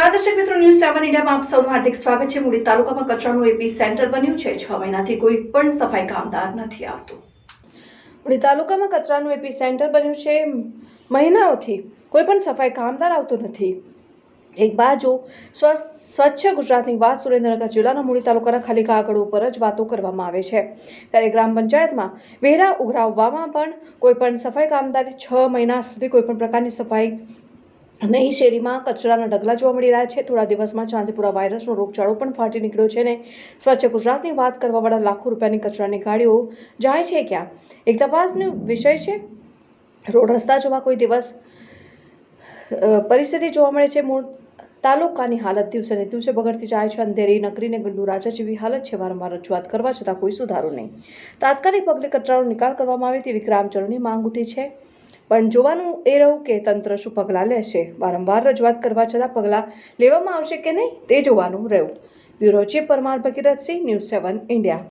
સેવન ઇન્ડિયામાં આપ સૌનું હાર્દિક સ્વાગત છે. મૂડી તાલુકામાં કચરાનું એપી સેન્ટર બન્યું છે. છ મહિનાથી કોઈ પણ સફાઈ કામદાર નથી આવતું. મૂડી તાલુકામાં કચરાનું એપી સેન્ટર બન્યું છે. મહિનાઓથી કોઈ પણ સફાઈ કામદાર આવતું નથી. એક બાજુ સ્વ- સ્વચ્છ ગુજરાતની વાત સુરેન્દ્રનગર જિલ્લાના મૂળી તાલુકાના ખાલી કાગળ ઉપર જ વાતો કરવામાં આવે છે. ત્યારે ગ્રામ પંચાયતમાં વેરા ઉઘરાવવામાં પણ કોઈ પણ સફાઈ કામદારી છ મહિના સુધી કોઈ પણ પ્રકારની સફાઈ નહીં શેરીમાં કચરાના ઢગલા જોવા મળી રહ્યા છે. થોડા દિવસમાં ચાંદીપુરા વાયરસનો રોગચાળો પણ ફાટી નીકળ્યો છે ને સ્વચ્છ ગુજરાતની વાત કરવાવાળા લાખો રૂપિયાની કચરાની ગાડીઓ જાય છે ક્યાં? એક તપાસનો વિષય છે. રોડ રસ્તા જોવા કોઈ દિવસ પરિસ્થિતિ જોવા મળે છે. મૂળ તાલુકાની હાલત દિવસે ને દિવસે બગડતી જાય છે. અંધેરી નકરીને ગંડુ રાજા જેવી હાલત છે. વારંવાર રજૂઆત કરવા છતાં કોઈ સુધારો નહીં. તાત્કાલિક પગલે કચરાનો નિકાલ કરવામાં આવે તેવી ગ્રામજનોની માંગ ઉઠી છે. પણ જોવાનું એ રહ્યું કે તંત્ર શું પગલાં લેશે? વારંવાર રજૂઆત કરવા છતાં પગલાં લેવામાં આવશે કે નહીં તે જોવાનું રહ્યું. Bureau chief Parmar Bhagirathsinh, news seven India.